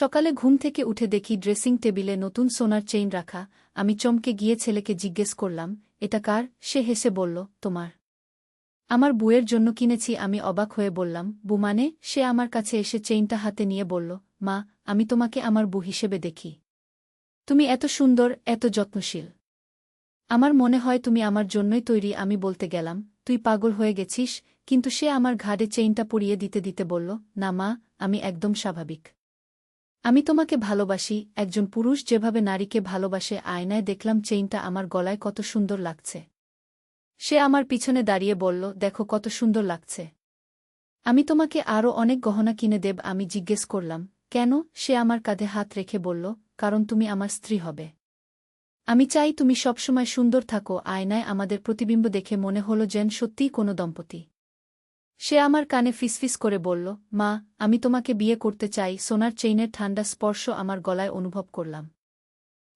সকালে ঘুম থেকে উঠে দেখি ড্রেসিং টেবিলে নতুন সোনার চেইন রাখা। আমি চমকে গিয়ে ছেলেকে জিজ্ঞেস করলাম, এটা কার? সে হেসে বলল, তোমার। আমার বুয়ের জন্য কিনেছি। আমি অবাক হয়ে বললাম, বু মানে? সে আমার কাছে এসে চেইনটা হাতে নিয়ে বলল, মা, আমি তোমাকে আমার বু হিসেবে দেখি। তুমি এত সুন্দর, এত যত্নশীল। আমার মনে হয় তুমি আমার জন্যই তৈরি। আমি বলতে গেলাম, তুই পাগল হয়ে গেছিস। কিন্তু সে আমার ঘাড়ে চেইনটা পরিয়ে দিতে দিতে বলল, না মা, আমি একদম স্বাভাবিক। আমি তোমাকে ভালোবাসি, একজন পুরুষ যেভাবে নারীকে ভালোবাসে, আয়নায় দেখলাম চেইনটা আমার গলায় কত সুন্দর লাগছে। সে আমার পিছনে দাঁড়িয়ে বলল, দেখো কত সুন্দর লাগছে। আমি তোমাকে আরও অনেক গহনা কিনে দেব, আমি জিজ্ঞেস করলাম। কেন? সে আমার কাঁধে হাত রেখে বলল, কারণ তুমি আমার স্ত্রী হবে। আমি চাই তুমি সবসময় সুন্দর থাকো। আয়নায় আমাদের প্রতিবিম্ব দেখে মনে হল যেন সত্যিই কোনো দম্পতি। সে আমার কানে ফিসফিস করে বলল, মা, আমি তোমাকে বিয়ে করতে চাই, সোনার চেইনের ঠান্ডা স্পর্শ আমার গলায় অনুভব করলাম।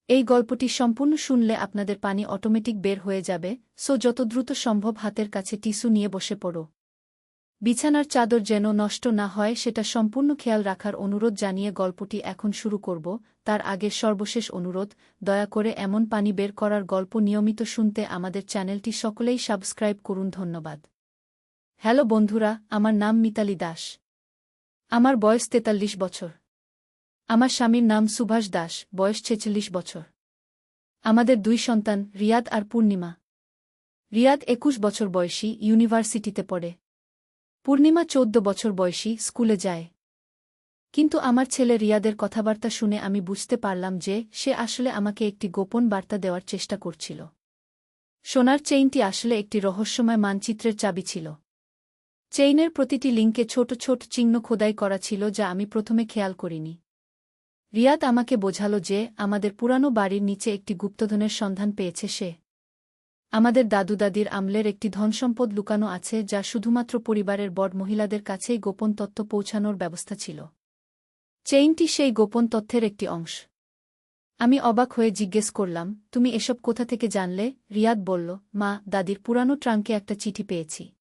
এই গল্পটি সম্পূর্ণ শুনলে আপনাদের পানি অটোমেটিক বের হয়ে যাবে, সো যত দ্রুত সম্ভব হাতের কাছে টিস্যু নিয়ে বসে পড়ো। বিছানার চাদর যেন নষ্ট না হয়, সেটা সম্পূর্ণ খেয়াল রাখার অনুরোধ জানিয়ে গল্পটি এখন শুরু করব, তার আগের সর্বশেষ অনুরোধ, দয়া করে এমন পানি বের করার গল্প নিয়মিত শুনতে আমাদের চ্যানেলটি সকলেই সাবস্ক্রাইব করুন, ধন্যবাদ। হ্যালো বন্ধুরা, আমার নাম মিতালি দাস। আমার বয়স তেতাল্লিশ বছর। আমার স্বামীর নাম সুভাষ দাস, বয়স ছেচল্লিশ বছর। আমাদের দুই সন্তান, রিয়াদ আর পূর্ণিমা। রিয়াদ একুশ বছর বয়সী, ইউনিভার্সিটিতে পড়ে। পূর্ণিমা চৌদ্দ বছর বয়সী, স্কুলে যায়। কিন্তু আমার ছেলে রিয়াদের কথাবার্তা শুনে আমি বুঝতে পারলাম যে, সে আসলে আমাকে একটি গোপন বার্তা দেওয়ার চেষ্টা করছিল। সোনার চেইনটি আসলে একটি রহস্যময় মানচিত্রের চাবি ছিল। চেইনের প্রতিটি লিঙ্কে ছোট ছোট চিহ্ন খোদাই করা ছিল যা আমি প্রথমে খেয়াল করিনি। রিয়াদ আমাকে বোঝাল যে আমাদের পুরানো বাড়ির নিচে একটি গুপ্তধনের সন্ধান পেয়েছে সে। আমাদের দাদু দাদির আমলের একটি ধনসম্পদ লুকানো আছে যা শুধুমাত্র পরিবারের বড় মহিলাদের কাছেই গোপন তথ্য পৌঁছানোর ব্যবস্থা ছিল। চেইনটি সেই গোপন তথ্যের একটি অংশ। আমি অবাক হয়ে জিজ্ঞেস করলাম, তুমি এসব কোথা থেকে জানলে? রিয়াদ বলল, মা, দাদির পুরানো ট্রাঙ্কে একটা চিঠি পেয়েছি।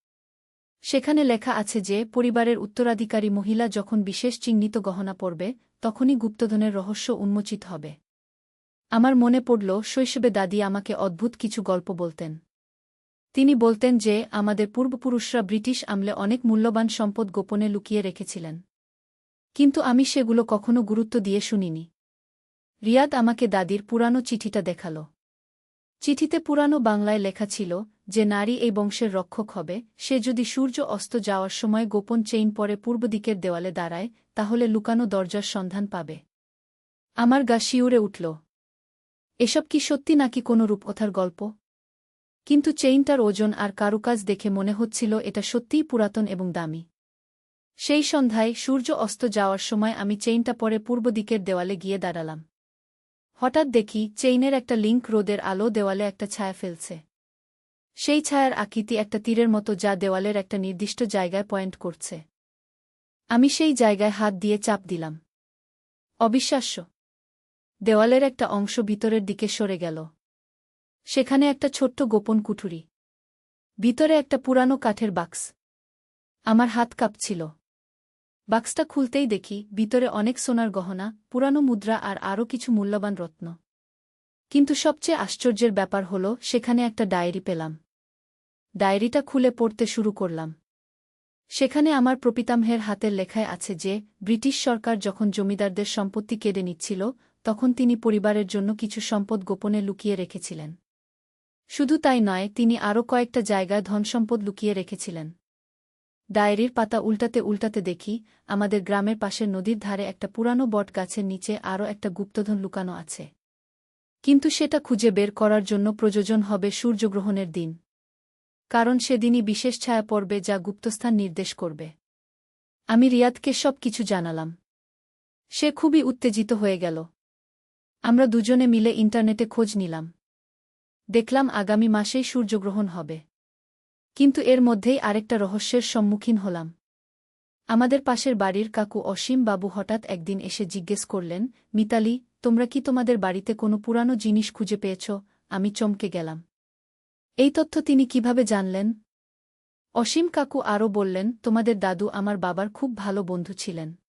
সেখানে লেখা আছে যে, পরিবারের উত্তরাধিকারী মহিলা যখন বিশেষ চিহ্নিত গহনা পরবে, তখনই গুপ্তধনের রহস্য উন্মোচিত হবে। আমার মনে পড়ল, শৈশবে দাদি আমাকে অদ্ভুত কিছু গল্প বলতেন। তিনি বলতেন যে, আমাদের পূর্বপুরুষরা ব্রিটিশ আমলে অনেক মূল্যবান সম্পদ গোপনে লুকিয়ে রেখেছিলেন। কিন্তু আমি সেগুলো কখনো গুরুত্ব দিয়ে শুনিনি। রিয়াদ আমাকে দাদির পুরানো চিঠিটা দেখাল। চিঠিতে পুরানো বাংলায় লেখা ছিল যে নারী এই বংশের রক্ষক হবে, সে যদি সূর্য অস্ত যাওয়ার সময় গোপন চেইন পরে পূর্ব দিকের দেওয়ালে দাঁড়ায়, তাহলে লুকানো দরজার সন্ধান পাবে। আমার গা শিউরে উঠল। এসব কি সত্যি নাকি কোনো রূপকথার গল্প? কিন্তু চেইনটার ওজন আর কারুকাজ দেখে মনে হচ্ছিল এটা সত্যিই পুরাতন এবং দামি। সেই সন্ধ্যায় সূর্য অস্ত যাওয়ার সময় আমি চেইনটা পরে পূর্ব দিকের দেওয়ালে গিয়ে দাঁড়ালাম। হঠাৎ দেখি চেইনের একটা লিঙ্ক রোদের আলো দেওয়ালে একটা ছায়া ফেলছে। সেই ছায়ার আকৃতি একটা তীরের মতো যা দেওয়ালের একটা নির্দিষ্ট জায়গায় পয়েন্ট করছে। আমি সেই জায়গায় হাত দিয়ে চাপ দিলাম। অবিশ্বাস্য। দেওয়ালের একটা অংশ ভিতরের দিকে সরে গেল। সেখানে একটা ছোট্ট গোপন কুঠুরি। ভিতরে একটা পুরানো কাঠের বাক্স। আমার হাত কাঁপছিল। বাক্সটা খুলতেই দেখি ভিতরে অনেক সোনার গহনা, পুরানো মুদ্রা আর আরও কিছু মূল্যবান রত্ন। কিন্তু সবচেয়ে আশ্চর্যের ব্যাপার হল, সেখানে একটা ডায়েরি পেলাম। ডায়েরিটা খুলে পড়তে শুরু করলাম। সেখানে আমার প্রপিতামহের হাতের লেখায় আছে যে, ব্রিটিশ সরকার যখন জমিদারদের সম্পত্তি কেড়ে নিচ্ছিল, তখন তিনি পরিবারের জন্য কিছু সম্পদ গোপনে লুকিয়ে রেখেছিলেন। শুধু তাই নয়, তিনি আরও কয়েকটা জায়গায় ধনসম্পদ লুকিয়ে রেখেছিলেন। ডায়েরির পাতা উল্টাতে উল্টাতে দেখি, আমাদের গ্রামের পাশের নদীর ধারে একটা পুরানো বট গাছের নিচে আরও একটা গুপ্তধন লুকানো আছে। কিন্তু সেটা খুঁজে বের করার জন্য প্রযোজন হবে সূর্যগ্রহণের দিন। কারণ সেদিনই বিশেষ ছায়া পড়বে যা গুপ্তস্থান নির্দেশ করবে। আমি রিয়াদকে সব কিছু জানালাম। সে খুবই উত্তেজিত হয়ে গেল। আমরা দুজনে মিলে ইন্টারনেটে খোঁজ নিলাম। দেখলাম আগামী মাসেই সূর্যগ্রহণ হবে। কিন্তু এর মধ্যেই আরেকটা রহস্যের সম্মুখীন হলাম। আমাদের পাশের বাড়ির কাকু অসীম বাবু হঠাৎ একদিন এসে জিজ্ঞেস করলেন, মিতালি, তোমরা কি তোমাদের বাড়িতে কোনো পুরানো জিনিস খুঁজে পেয়েছ? আমি চমকে গেলাম। এই তথ্য তিনি কীভাবে জানলেন? অসীম কাকু আরও বললেন, তোমাদের দাদু আমার বাবার খুব ভালো বন্ধু ছিলেন।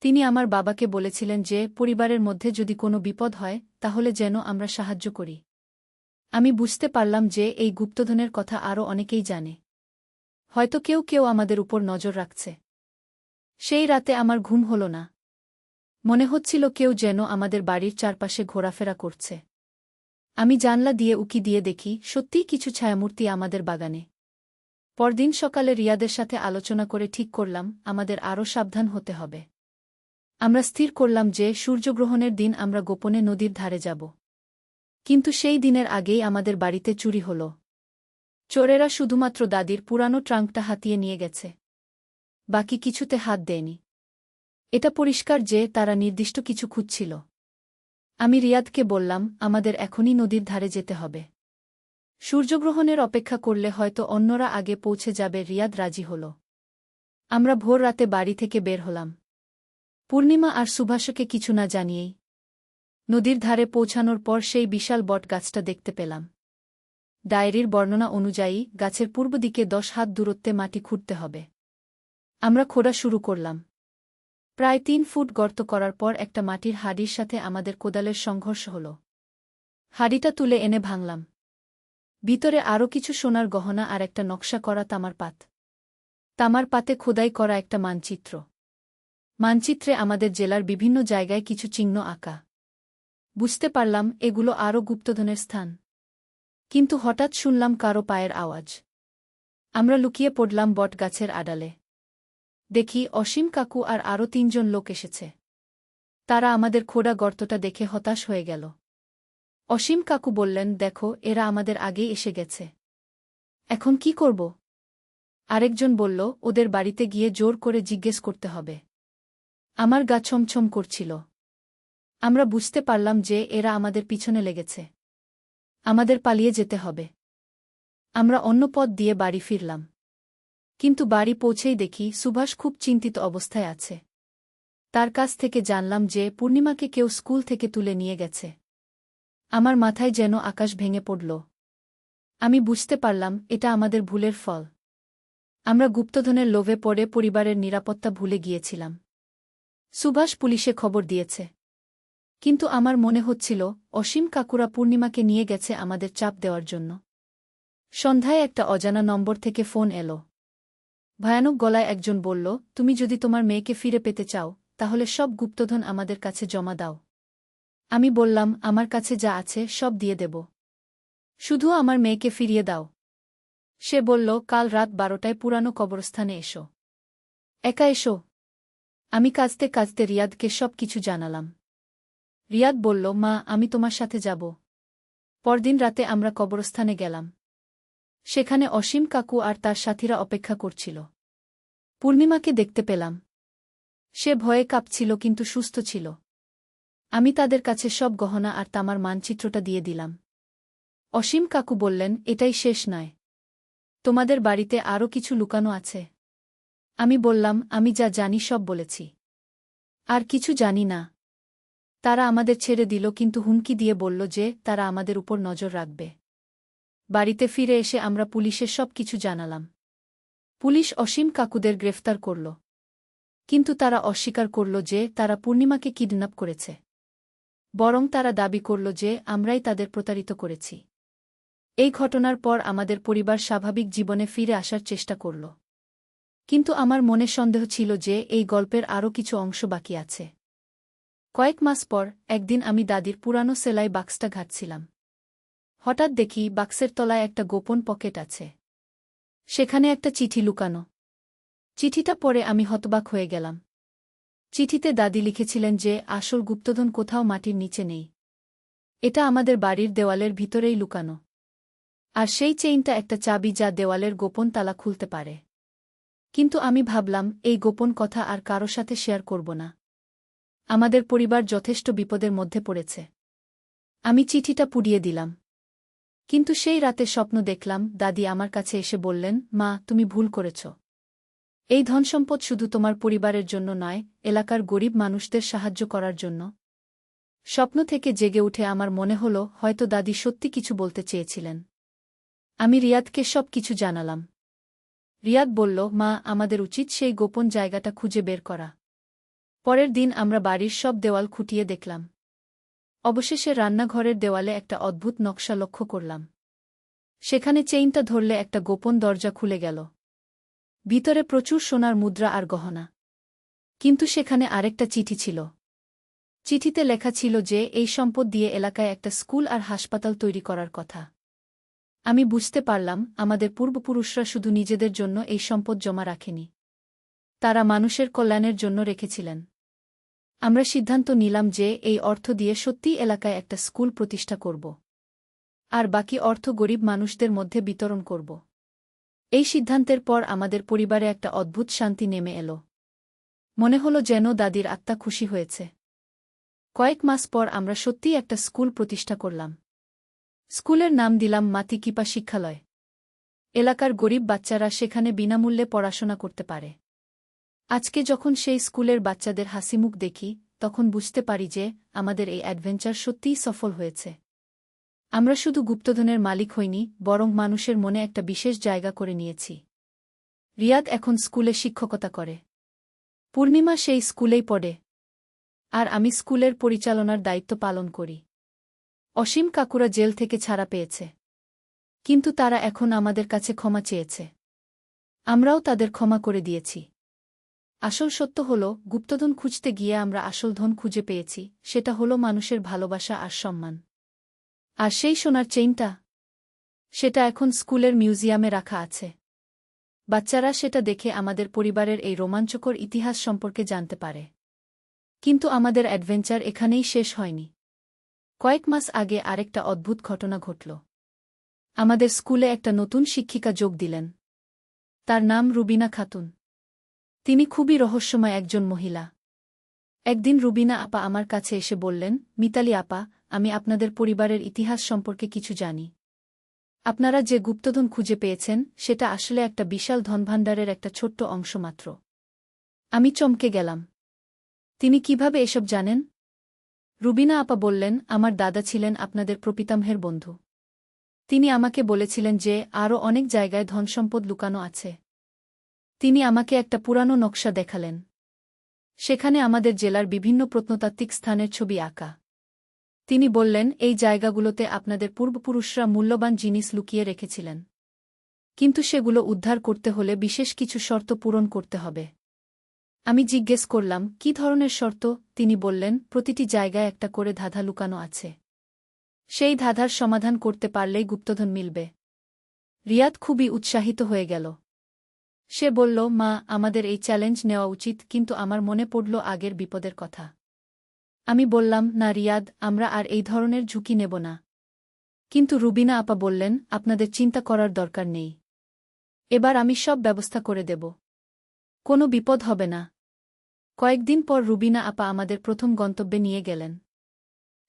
তিনি আমার বাবাকে বলেছিলেন যে, পরিবারের মধ্যে যদি কোনো বিপদ হয়, তাহলে যেন আমরা সাহায্য করি। আমি বুঝতে পারলাম যে, এই গুপ্তধনের কথা আরও অনেকেই জানে। হয়তো কেউ কেউ আমাদের উপর নজর রাখছে। সেই রাতে আমার ঘুম হল না। মনে হচ্ছিল কেউ যেন আমাদের বাড়ির চারপাশে ঘোরাফেরা করছে। আমি জানলা দিয়ে উকি দিয়ে দেখি, সত্যিই কিছু ছায়ামূর্তি আমাদের বাগানে। পরদিন সকালে রিয়াদের সাথে আলোচনা করে ঠিক করলাম, আমাদের আরও সাবধান হতে হবে। আমরা স্থির করলাম যে, সূর্যগ্রহণের দিন আমরা গোপনে নদীর ধারে যাব। কিন্তু সেই দিনের আগেই আমাদের বাড়িতে চুরি হল। চোরেরা শুধুমাত্র দাদির পুরানো ট্রাঙ্কটা হাতিয়ে নিয়ে গেছে। বাকি কিছুতে হাত দেয়নি। এটা পরিষ্কার যে, তারা নির্দিষ্ট কিছু খুঁজছিল। আমি রিয়াদকে বললাম, আমাদের এখনই নদীর ধারে যেতে হবে। সূর্যগ্রহণের অপেক্ষা করলে হয়তো অন্যরা আগে পৌঁছে যাবে, রিয়াদ রাজি হল। আমরা ভোর রাতে বাড়ি থেকে বের হলাম। পূর্ণিমা আর সুভাষকে কিছু না জানিয়েই নদীর ধারে পৌঁছানোর পর সেই বিশাল বট গাছটা দেখতে পেলাম। ডায়েরির বর্ণনা অনুযায়ী, গাছের পূর্ব দিকে দশ হাত দূরত্বে মাটি খুঁড়তে হবে। আমরা খোঁড়া শুরু করলাম। প্রায় তিন ফুট গর্ত করার পর একটা মাটির হাড়ির সাথে আমাদের কোদালের সংঘর্ষ হল। হাড়িটা তুলে এনে ভাঙলাম। ভিতরে আরও কিছু সোনার গহনা আর একটা নকশা করা তামার পাত। তামার পাতে খোদাই করা একটা মানচিত্র। মানচিত্রে আমাদের জেলার বিভিন্ন জায়গায় কিছু চিহ্ন আঁকা। বুঝতে পারলাম এগুলো আরও গুপ্তধনের স্থান। কিন্তু হঠাৎ শুনলাম কারও পায়ের আওয়াজ। আমরা লুকিয়ে পড়লাম বটগাছের আড়ালে। দেখি অসীম কাকু আর আরও তিনজন লোক এসেছে। তারা আমাদের খোড়া গর্তটা দেখে হতাশ হয়ে গেল। অসীম কাকু বললেন, দেখো, এরা আমাদের আগেই এসে গেছে। এখন কি করব? আরেকজন বলল, ওদের বাড়িতে গিয়ে জোর করে জিজ্ঞেস করতে হবে। আমার গা ছমছম করছিল। আমরা বুঝতে পারলাম যে এরা আমাদের পিছনে লেগেছে। আমাদের পালিয়ে যেতে হবে। আমরা অন্য পথ দিয়ে বাড়ি ফিরলাম। কিন্তু বাড়ি পৌঁছেই দেখি সুভাষ খুব চিন্তিত অবস্থায় আছে। তার কাছ থেকে জানলাম যে পূর্ণিমাকে কেউ স্কুল থেকে তুলে নিয়ে গেছে। আমার মাথায় যেন আকাশ ভেঙে পড়ল। আমি বুঝতে পারলাম এটা আমাদের ভুলের ফল। আমরা গুপ্তধনের লোভে পড়ে পরিবারের নিরাপত্তা ভুলে গিয়েছিলাম। সুভাষ পুলিশে খবর দিয়েছে। কিন্তু আমার মনে হচ্ছিল, অসীম কাকুরা পূর্ণিমাকে নিয়ে গেছে আমাদের চাপ দেওয়ার জন্য। সন্ধ্যায় একটা অজানা নম্বর থেকে ফোন এলো। ভয়ানক গলায় একজন বলল, তুমি যদি তোমার মেয়েকে ফিরে পেতে চাও, তাহলে সব গুপ্তধন আমাদের কাছে জমা দাও। আমি বললাম, আমার কাছে যা আছে, সব দিয়ে দেব। শুধু আমার মেয়েকে ফিরিয়ে দাও। সে বলল, কাল রাত বারোটায় পুরানো কবরস্থানে এসো। একা এসো। আমি কাজতে কাজতে রিয়াদকে সব কিছু জানালাম। রিয়াদ বলল, মা, আমি তোমার সাথে যাব। পরদিন রাতে আমরা কবরস্থানে গেলাম। সেখানে অসীম কাকু আর তার সাথীরা অপেক্ষা করছিল। পূর্ণিমাকে দেখতে পেলাম। সে ভয়ে কাঁপছিল কিন্তু সুস্থ ছিল। আমি তাদের কাছে সব গহনা আর তামার মানচিত্রটা দিয়ে দিলাম। অসীম কাকু বললেন, এটাই শেষ নয়। তোমাদের বাড়িতে আরও কিছু লুকানো আছে। আমি বললাম, আমি যা জানি সব বলেছি। আর কিছু জানি না। তারা আমাদের ছেড়ে দিল কিন্তু হুমকি দিয়ে বলল যে, তারা আমাদের উপর নজর রাখবে। বাড়িতে ফিরে এসে আমরা পুলিশের সব কিছু জানালাম। পুলিশ অসীম কাকুদের গ্রেফতার করল। কিন্তু তারা অস্বীকার করল যে তারা পূর্ণিমাকে কিডন্যাপ করেছে। বরং তারা দাবি করল যে আমরাই তাদের প্রতারিত করেছি। এই ঘটনার পর আমাদের পরিবার স্বাভাবিক জীবনে ফিরে আসার চেষ্টা করল। কিন্তু আমার মনে সন্দেহ ছিল যে এই গল্পের আরও কিছু অংশ বাকি আছে। কয়েক মাস পর একদিন আমি দাদির পুরানো সেলাই বাক্সটা ঘাটছিলাম। হঠাৎ দেখি বাক্সের তলায় একটা গোপন পকেট আছে। সেখানে একটা চিঠি লুকানো। চিঠিটা পরে আমি হতবাক হয়ে গেলাম। চিঠিতে দাদি লিখেছিলেন যে, আসল গুপ্তধন কোথাও মাটির নিচে নেই। এটা আমাদের বাড়ির দেওয়ালের ভিতরেই লুকানো। আর সেই চেইনটা একটা চাবি যা দেওয়ালের গোপন তালা খুলতে পারে। কিন্তু আমি ভাবলাম, এই গোপন কথা আর কারও সাথে শেয়ার করব না। আমাদের পরিবার যথেষ্ট বিপদের মধ্যে পড়েছে। আমি চিঠিটা পুড়িয়ে দিলাম। কিন্তু সেই রাতে স্বপ্ন দেখলাম, দাদি আমার কাছে এসে বললেন, মা, তুমি ভুল করেছ। এই ধনসম্পদ শুধু তোমার পরিবারের জন্য নয়, এলাকার গরিব মানুষদের সাহায্য করার জন্য। স্বপ্ন থেকে জেগে উঠে আমার মনে হল, হয়তো দাদি সত্যি কিছু বলতে চেয়েছিলেন। আমি রিয়াদকে সব কিছু জানালাম। রিয়াদ বলল, মা, আমাদের উচিত সেই গোপন জায়গাটা খুঁজে বের করা। পরের দিন আমরা বাড়ির সব দেওয়াল খুঁটিয়ে দেখলাম। অবশেষে রান্নাঘরের দেওয়ালে একটা অদ্ভুত নকশা লক্ষ্য করলাম। সেখানে চেইনটা ধরলে একটা গোপন দরজা খুলে গেল। ভিতরে প্রচুর সোনার মুদ্রা আর গহনা। কিন্তু সেখানে আরেকটা চিঠি ছিল। চিঠিতে লেখা ছিল যে, এই সম্পদ দিয়ে এলাকায় একটা স্কুল আর হাসপাতাল তৈরি করার কথা। আমি বুঝতে পারলাম, আমাদের পূর্বপুরুষরা শুধু নিজেদের জন্য এই সম্পদ জমা রাখেনি। তারা মানুষের কল্যাণের জন্য রেখেছিলেন। আমরা সিদ্ধান্ত নিলাম যে এই অর্থ দিয়ে সত্যিই এলাকায় একটা স্কুল প্রতিষ্ঠা করব। আর বাকি অর্থ গরিব মানুষদের মধ্যে বিতরণ করব। এই সিদ্ধান্তের পর আমাদের পরিবারে একটা অদ্ভুত শান্তি নেমে এলো। মনে হলো যেন দাদির আত্মা খুশি হয়েছে। কয়েক মাস পর আমরা সত্যিই একটা স্কুল প্রতিষ্ঠা করলাম। স্কুলের নাম দিলাম মাতিকিপা শিক্ষালয়। এলাকার গরিব বাচ্চারা সেখানে বিনামূল্যে পড়াশোনা করতে পারে। আজকে যখন সেই স্কুলের বাচ্চাদের হাসিমুখ দেখি, তখন বুঝতে পারি যে, আমাদের এই অ্যাডভেঞ্চার সত্যিই সফল হয়েছে। আমরা শুধু গুপ্তধনের মালিক হইনি, বরং মানুষের মনে একটা বিশেষ জায়গা করে নিয়েছি। রিয়াদ এখন স্কুলে শিক্ষকতা করে। পূর্ণিমা সেই স্কুলেই পড়ে। আর আমি স্কুলের পরিচালনার দায়িত্ব পালন করি। অসীম কাকুরা জেল থেকে ছাড়া পেয়েছে। কিন্তু তারা এখন আমাদের কাছে ক্ষমা চেয়েছে। আমরাও তাদের ক্ষমা করে দিয়েছি। আসল সত্য হল, গুপ্তধন খুঁজতে গিয়ে আমরা আসল ধন খুঁজে পেয়েছি, সেটা হল মানুষের ভালোবাসা আর সম্মান। আর সেই সোনার চেইনটা? সেটা এখন স্কুলের মিউজিয়ামে রাখা আছে। বাচ্চারা সেটা দেখে আমাদের পরিবারের এই রোমাঞ্চকর ইতিহাস সম্পর্কে জানতে পারে। কিন্তু আমাদের অ্যাডভেঞ্চার এখানেই শেষ হয়নি। কয়েক মাস আগে আরেকটা অদ্ভুত ঘটনা ঘটল। আমাদের স্কুলে একটা নতুন শিক্ষিকা যোগ দিলেন। তার নাম রুবিনা খাতুন। তিনি খুবই রহস্যময় একজন মহিলা। একদিন রুবিনা আপা আমার কাছে এসে বললেন, মিতালি আপা, আমি আপনাদের পরিবারের ইতিহাস সম্পর্কে কিছু জানি। আপনারা যে গুপ্তধন খুঁজে পেয়েছেন, সেটা আসলে একটা বিশাল ধনভাণ্ডারের একটা ছোট্ট অংশ মাত্র। আমি চমকে গেলাম। তিনি কীভাবে এসব জানেন? রুবিনা আপা বললেন, আমার দাদা ছিলেন আপনাদের প্রপিতামহের বন্ধু। তিনি আমাকে বলেছিলেন যে, আরও অনেক জায়গায় ধনসম্পদ লুকানো আছে। তিনি আমাকে একটা পুরানো নকশা দেখালেন। সেখানে আমাদের জেলার বিভিন্ন প্রত্নতাত্ত্বিক স্থানের ছবি আঁকা। তিনি বললেন, এই জায়গাগুলোতে আপনাদের পূর্বপুরুষরা মূল্যবান জিনিস লুকিয়ে রেখেছিলেন। কিন্তু সেগুলো উদ্ধার করতে হলে বিশেষ কিছু শর্ত পূরণ করতে হবে। আমি জিজ্ঞেস করলাম, কি ধরনের শর্ত? তিনি বললেন, প্রতিটি জায়গায় একটা করে ধাঁধা লুকানো আছে। সেই ধাঁধার সমাধান করতে পারলেই গুপ্তধন মিলবে। রিয়াদ খুবই উৎসাহিত হয়ে গেল। সে বলল, মা, আমাদের এই চ্যালেঞ্জ নেওয়া উচিত, কিন্তু আমার মনে পড়ল আগের বিপদের কথা। আমি বললাম, না রিয়াদ, আমরা আর এই ধরনের ঝুঁকি নেব না। কিন্তু রুবিনা আপা বললেন, আপনাদের চিন্তা করার দরকার নেই। এবার আমি সব ব্যবস্থা করে দেব। কোনো বিপদ হবে না। কয়েকদিন পর রুবিনা আপা আমাদের প্রথম গন্তব্যে নিয়ে গেলেন।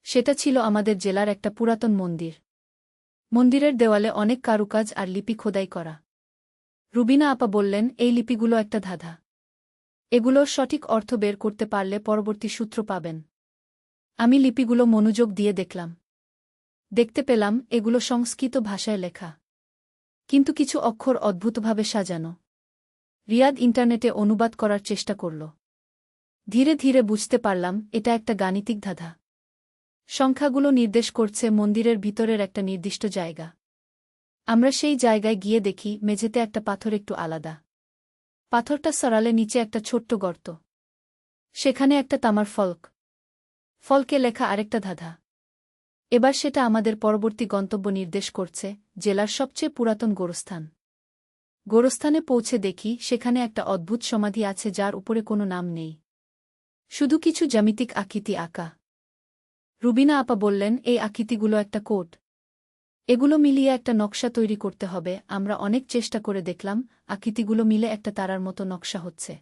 সেটা ছিল আমাদের জেলার একটা পুরাতন মন্দির। মন্দিরের দেওয়ালে অনেক কারুকাজ আর লিপি খোদাই করা। রুবিনা আপা বললেন, এই লিপিগুলো একটা ধাঁধা। এগুলোর সঠিক অর্থ বের করতে পারলে পরবর্তী সূত্র পাবেন। আমি লিপিগুলো মনোযোগ দিয়ে দেখলাম। দেখতে পেলাম, এগুলো সংস্কৃত ভাষায় লেখা। কিন্তু কিছু অক্ষর অদ্ভুতভাবে সাজানো। রিয়াদ ইন্টারনেটে অনুবাদ করার চেষ্টা করল। ধীরে ধীরে বুঝতে পারলাম, এটা একটা গাণিতিক ধাঁধা। সংখ্যাগুলো নির্দেশ করছে মন্দিরের ভিতরের একটা নির্দিষ্ট জায়গা। আমরা সেই জায়গায় গিয়ে দেখি মেঝেতে একটা পাথর একটু আলাদা। পাথরটা সরালে নিচে একটা ছোট্ট গর্ত। সেখানে একটা তামার ফলক। ফলকে লেখা আরেকটা ধাঁধা। এবার সেটা আমাদের পরবর্তী গন্তব্য নির্দেশ করছে, জেলার সবচেয়ে পুরাতন গোরস্থান। গোরস্থানে পৌঁছে দেখি সেখানে একটা অদ্ভুত সমাধি আছে যার উপরে কোনো নাম নেই। শুধু কিছু জ্যামিতিক আকৃতি আঁকা। রুবিনা আপা বললেন, এই আকৃতিগুলো একটা কোড এগুলো মিলিয়ে একটা নকশা তৈরি করতে হবে, আমরা অনেক চেষ্টা করে দেখলাম, আকৃতিগুলো মিলে একটা তারার মতো নকশা হচ্ছে।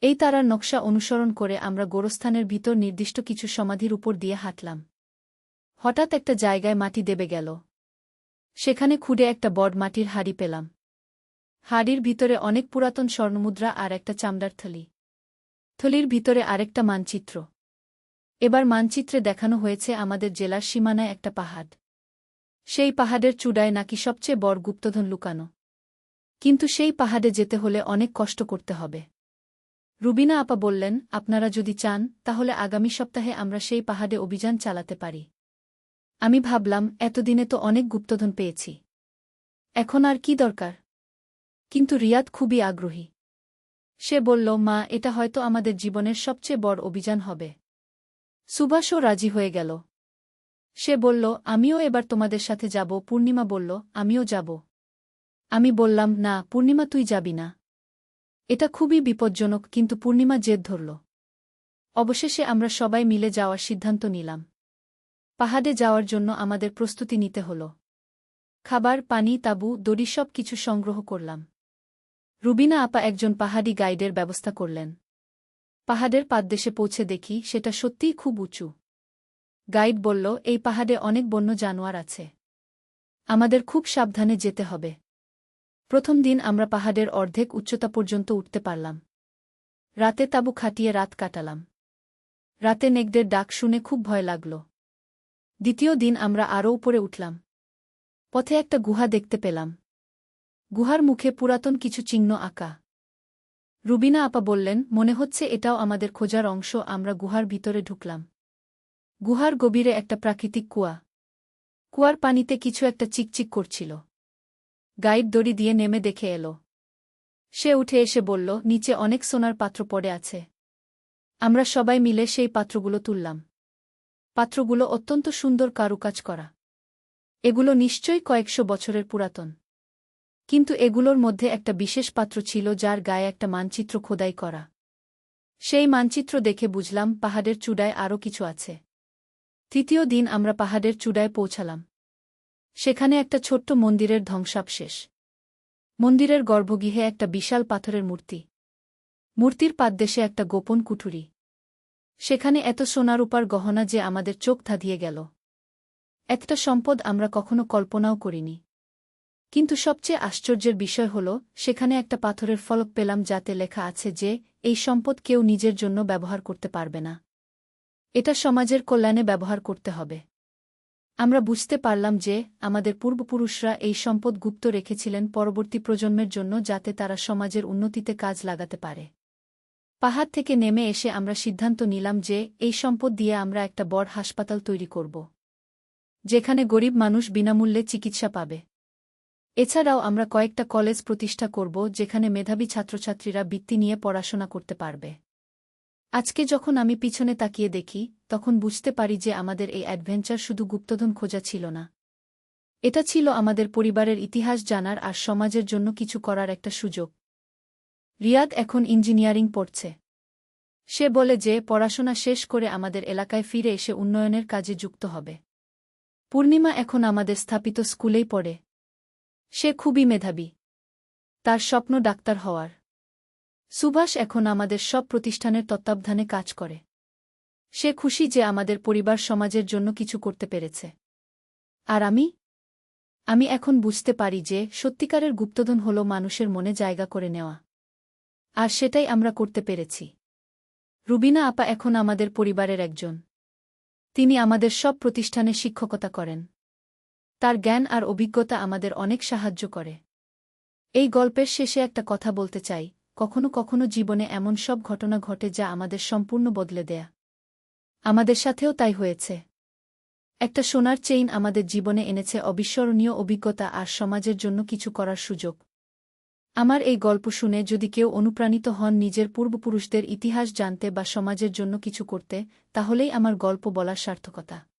এই তারার নকশা অনুসরণ করে আমরা গোরস্থানের ভিতর নির্দিষ্ট কিছু সমাধির উপর দিয়ে হাঁটলাম। হঠাৎ একটা জায়গায় মাটি দেবে গেল। সেখানে খুঁড়ে একটা বড মাটির হাড়ি পেলাম। হাড়ির ভিতরে অনেক পুরাতন স্বর্ণমুদ্রা আর একটা চামড়ার থলি। থলির ভিতরে আরেকটা মানচিত্র। এবার মানচিত্রে দেখানো হয়েছে আমাদের জেলার সীমানায় একটা পাহাড়। সেই পাহাড়ের চূড়ায় নাকি সবচেয়ে বড় গুপ্তধন লুকানো। কিন্তু সেই পাহাড়ে যেতে হলে অনেক কষ্ট করতে হবে। রুবিনা আপা বললেন, আপনারা যদি চান, তাহলে আগামী সপ্তাহে আমরা সেই পাহাড়ে অভিযান চালাতে পারি। আমি ভাবলাম, এতদিনে তো অনেক গুপ্তধন পেয়েছি। এখন আর কি দরকার? কিন্তু রিয়াদ খুবই আগ্রহী। সে বলল, মা, এটা হয়তো আমাদের জীবনের সবচেয়ে বড় অভিযান হবে। সুভাষও রাজি হয়ে গেল। সে বলল, আমিও এবার তোমাদের সাথে যাব। পূর্ণিমা বলল, আমিও যাব। আমি বললাম, না, পূর্ণিমা, তুই যাবি না। এটা খুবই বিপজ্জনক, কিন্তু পূর্ণিমা জেদ ধরল। অবশেষে আমরা সবাই মিলে যাওয়ার সিদ্ধান্ত নিলাম। পাহাড়ে যাওয়ার জন্য আমাদের প্রস্তুতি নিতে হল। খাবার, পানি, তাবু, দড়ি সব কিছু সংগ্রহ করলাম। রুবিনা আপা একজন পাহাড়ি গাইডের ব্যবস্থা করলেন। পাহাড়ের পাদদেশে পৌঁছে দেখি, সেটা সত্যিই খুব উঁচু। গাইড বলল, এই পাহাড়ে অনেক বন্য জানোয়ার আছে। আমাদের খুব সাবধানে যেতে হবে। প্রথম দিন আমরা পাহাড়ের অর্ধেক উচ্চতা পর্যন্ত উঠতে পারলাম। রাতে তাবু খাটিয়ে রাত কাটালাম। রাতে নেকদের ডাক শুনে খুব ভয় লাগল। দ্বিতীয় দিন আমরা আরও উপরে উঠলাম। পথে একটা গুহা দেখতে পেলাম। গুহার মুখে পুরাতন কিছু চিহ্ন আঁকা। রুবিনা আপা বললেন, মনে হচ্ছে এটাও আমাদের খোঁজার অংশ, আমরা গুহার ভিতরে ঢুকলাম। গুহার গভীরে একটা প্রাকৃতিক কুয়া। কুয়ার পানিতে কিছু একটা চিকচিক করছিল। গাইড দড়ি দিয়ে নেমে দেখে এলো। সে উঠে এসে বলল, নিচে অনেক সোনার পাত্র পড়ে আছে। আমরা সবাই মিলে সেই পাত্রগুলো তুললাম। পাত্রগুলো অত্যন্ত সুন্দর কারুকাজ করা। এগুলো নিশ্চয়ই কয়েকশো বছরের পুরাতন। কিন্তু এগুলোর মধ্যে একটা বিশেষ পাত্র ছিল যার গায়ে একটা মানচিত্র খোদাই করা। সেই মানচিত্র দেখে বুঝলাম পাহাড়ের চূড়ায় আরও কিছু আছে। তৃতীয় দিন আমরা পাহাড়ের চূড়ায় পৌঁছালাম। সেখানে একটা ছোট্ট মন্দিরের ধ্বংসাবশেষ। মন্দিরের গর্ভগৃহে একটা বিশাল পাথরের মূর্তি। মূর্তির পাদদেশে একটা গোপন কুঠুরি। সেখানে এত সোনারূপার গহনা যে আমাদের চোখ ধাঁধিয়ে গেল। একটা সম্পদ আমরা কখনো কল্পনাও করিনি। কিন্তু সবচেয়ে আশ্চর্যের বিষয় হল, সেখানে একটা পাথরের ফলক পেলাম যাতে লেখা আছে যে, এই সম্পদ কেউ নিজের জন্য ব্যবহার করতে পারবে না। এটা সমাজের কল্যাণে ব্যবহার করতে হবে। আমরা বুঝতে পারলাম যে, আমাদের পূর্বপুরুষরা এই সম্পদ গুপ্ত রেখেছিলেন পরবর্তী প্রজন্মের জন্য যাতে তারা সমাজের উন্নতিতে কাজ লাগাতে পারে। পাহাড় থেকে নেমে এসে আমরা সিদ্ধান্ত নিলাম যে, এই সম্পদ দিয়ে আমরা একটা বড় হাসপাতাল তৈরি করব, যেখানে গরিব মানুষ বিনামূল্যে চিকিৎসা পাবে। এছাড়াও আমরা কয়েকটা কলেজ প্রতিষ্ঠা করব, যেখানে মেধাবী ছাত্রছাত্রীরা বৃত্তি নিয়ে পড়াশোনা করতে পারবে। আজকে যখন আমি পিছনে তাকিয়ে দেখি, তখন বুঝতে পারি যে আমাদের এই অ্যাডভেঞ্চার শুধু গুপ্তধন খোঁজা ছিল না। এটা ছিল আমাদের পরিবারের ইতিহাস জানার আর সমাজের জন্য কিছু করার একটা সুযোগ। রিয়াদ এখন ইঞ্জিনিয়ারিং পড়ছে। সে বলে যে পড়াশোনা শেষ করে আমাদের এলাকায় ফিরে এসে উন্নয়নের কাজে যুক্ত হবে। পূর্ণিমা এখন আমাদের স্থাপিত স্কুলেই পড়ে। সে খুবই মেধাবী। তার স্বপ্ন ডাক্তার হওয়ার। সুভাষ এখন আমাদের সব প্রতিষ্ঠানের তত্ত্বাবধানে কাজ করে। সে খুশি যে আমাদের পরিবার সমাজের জন্য কিছু করতে পেরেছে। আর আমি? আমি এখন বুঝতে পারি যে সত্যিকারের গুপ্তধন হল মানুষের মনে জায়গা করে নেওয়া। আর সেটাই আমরা করতে পেরেছি। রুবিনা আপা এখন আমাদের পরিবারের একজন। তিনি আমাদের সব প্রতিষ্ঠানে শিক্ষকতা করেন। তার জ্ঞান আর অভিজ্ঞতা আমাদের অনেক সাহায্য করে। এই গল্পের শেষে একটা কথা বলতে চাই কখনো কখনো জীবনে এমন সব ঘটনা ঘটে যা আমাদের সম্পূর্ণ বদলে দেয়া। আমাদের সাথেও তাই হয়েছে। একটা সোনার চেইন আমাদের জীবনে এনেছে অবিস্মরণীয় অভিজ্ঞতা আর সমাজের জন্য কিছু করার সুযোগ। আমার এই গল্প শুনে যদি কেউ অনুপ্রাণিত হন নিজের পূর্বপুরুষদের ইতিহাস জানতে বা সমাজের জন্য কিছু করতে, তাহলেই আমার গল্প বলার সার্থকতা।